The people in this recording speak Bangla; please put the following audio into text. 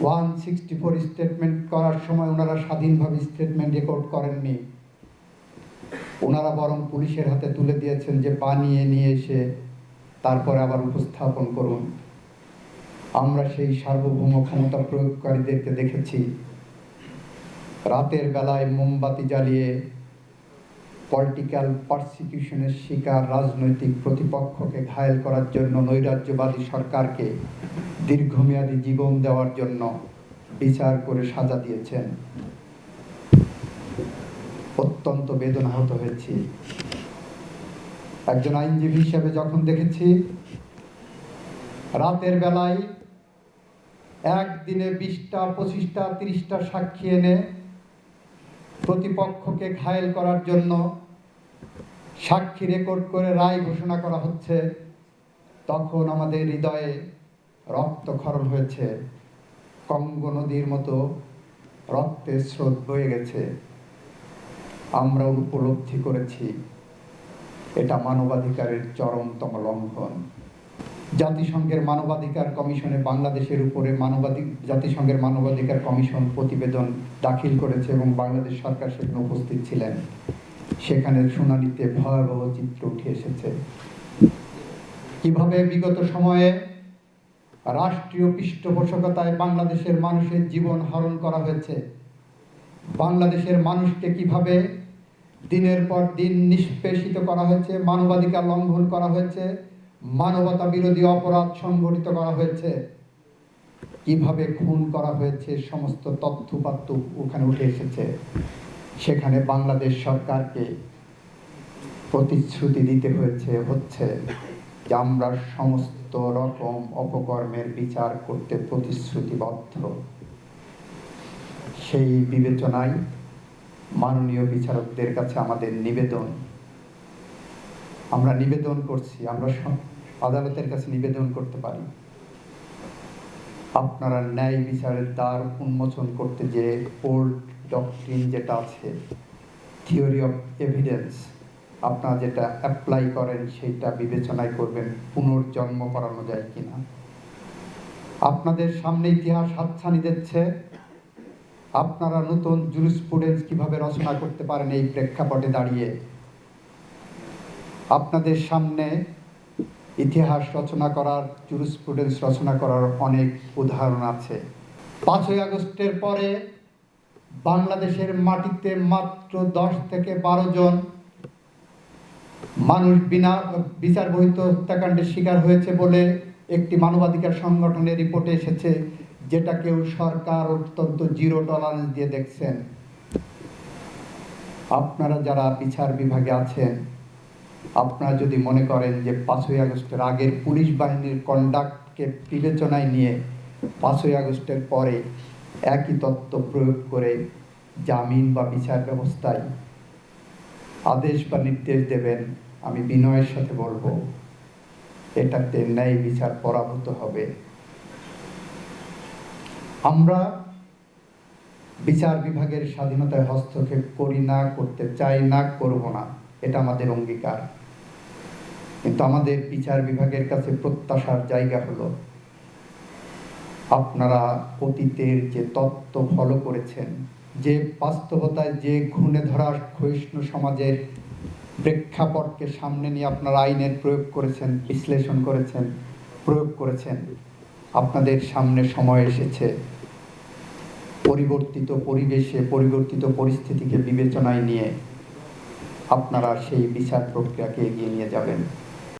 ওয়ান সিক্সটি ফোর স্টেটমেন্ট করার সময় ওনারা স্বাধীনভাবে স্টেটমেন্ট রেকর্ড করেননি। ওনারা বরং পুলিশের হাতে তুলে দিয়েছেন যে বানিয়ে নিয়ে এসে তারপরে আবার উপস্থাপন করুন। আমরা সেই সার্বভৌম ক্ষমতা প্রয়োগকারীদেরকে দেখেছি। রাতের বেলায় মোমবাতি জ্বালিয়ে পলিটিক্যাল পারসিকিউশনের শিকার রাজনৈতিক প্রতিপক্ষকে ঘায়েল করার জন্য নৈরাজ্যবাদী সরকারকে দীর্ঘমেয়াদী জীবন দেওয়ার জন্য বিচার করে সাজা দিয়েছেন। অত্যন্ত বেদনাহত হয়েছি। একজন আইনজীবী হিসেবে যখন দেখেছি, রাতের বেলায় একদিনে বিশটা, পঁচিশটা, তিরিশটা সাক্ষী এনে প্রতিপক্ষকে ঘায়েল করার জন্য সাক্ষী রেকর্ড করে রায় ঘোষণা করা হচ্ছে, তখন আমাদের হৃদয়ে রক্ত রক্তক্ষরণ হয়েছে। কঙ্গ নদীর মতো রক্তের স্রোত বয়ে গেছে। আমরা উপলব্ধি করেছি, এটা মানবাধিকারের চরমতম লঙ্ঘন। জাতিসংঘের মানবাধিকার কমিশনে বাংলাদেশের উপরে মানবাধিক জাতিসংঘের মানবাধিকার কমিশন প্রতিবেদন দাখিল করেছে এবং বাংলাদেশ সরকার সেখানে উপস্থিত ছিলেন। সেখানে সোনালিতে ভয়াবহ চিত্র উঠে এসেছে। কীভাবে বিগত সময়ে রাষ্ট্রীয় পৃষ্ঠপোষকতায় বাংলাদেশের মানুষের জীবন হরণ করা হয়েছে, বাংলাদেশের মানুষকে কীভাবে দিনের পর দিন নিষ্পেষিত করা হয়েছে, মানবাধিকার লঙ্ঘন করা হয়েছে, মানবতা বিরোধী অপরাধ সংঘটিত করা হয়েছে, কীভাবে খুন করা হয়েছে, সমস্ত তথ্যপাত্য ওখানে উঠে এসেছে। সেখানে বাংলাদেশ সরকারকে প্রতিশ্রুতি দিতে হয়েছে, হচ্ছে যে আমরা সমস্ত রকম অপকর্মের বিচার করতে প্রতিশ্রুতিবদ্ধ। সেই বিবেচনায় মাননীয় বিচারকদের কাছে আমাদের নিবেদন। আমরা নিবেদন করছি, আমরা আদালতের কাছে নিবেদন করতে পারি। আপনারা ন্যায় বিচারের দ্বার উন্মোচন করতে যে ওল্ড ডক্ট্রিন যেটা আছে থিওরি অফ এভিডেন্স আপনারা যেটা অ্যাপ্লাই করেন সেইটা বিবেচনায় করবেন, পুনর্জন্ম করানো যায় কিনা। আপনাদের সামনে ইতিহাস হাতছানি দিচ্ছে, আপনারা নতুন জুরিসপ্রুডেন্স কীভাবে রচনা করতে পারেন এই প্রেক্ষাপটে দাঁড়িয়ে। আপনাদের সামনে ইতিহাস রচনা করার জুরিসপ্রুডেন্স রচনা করার অনেক উদাহরণ আছে। পাঁচই আগস্টের পরে বাংলাদেশের মাটিতে মাত্র দশ থেকে বারো জন মানুষ বিনা বিচার বহিত হত্যাকাণ্ডের শিকার হয়েছে বলে একটি মানবাধিকার সংগঠনের রিপোর্টে এসেছে, যেটা কেউ সরকার অত্যন্ত জিরো টলারেন্স দিয়ে দেখছেন। আপনারা যারা বিচার বিভাগে আছেন, আপনারা যদি মনে করেন যে পাঁচই আগস্টের আগের পুলিশ বাহিনীর কন্ডাক্টকে বিবেচনায় নিয়ে পাঁচই আগস্টের পরে একই তত্ত্ব প্রয়োগ করে জামিন বা বিচার ব্যবস্থায় আদেশ বা নির্দেশ দেবেন, আমি বিনয়ের সাথে বলব এটাতে ন্যায় বিচার পরাভূত হবে। আমরা বিচার বিভাগের স্বাধীনতায় হস্তক্ষেপ করি না, করতে চাই না, করব না, এটা আমাদের অঙ্গীকার। কিন্তু আমাদের বিচার বিভাগের কাছে প্রত্যাশার জায়গা হলো আপনারা অতীতের যে তত্ত্ব ফলো করেছেন, যে বাস্তবতায় যে ঘুণে ধরা ক্ষয়িষ্ণু সমাজের প্রেক্ষাপটকে সামনে নিয়ে আপনারা আইনের প্রয়োগ করেছেন, বিশ্লেষণ করেছেন, প্রয়োগ করেছেন, আপনাদের সামনে সময় এসেছে। পরিবর্তিত পরিবেশে, পরিবর্তিত পরিস্থিতিকে বিবেচনায় নিয়ে আপনারা সেই বিচার প্রক্রিয়াকে এগিয়ে নিয়ে যাবেন।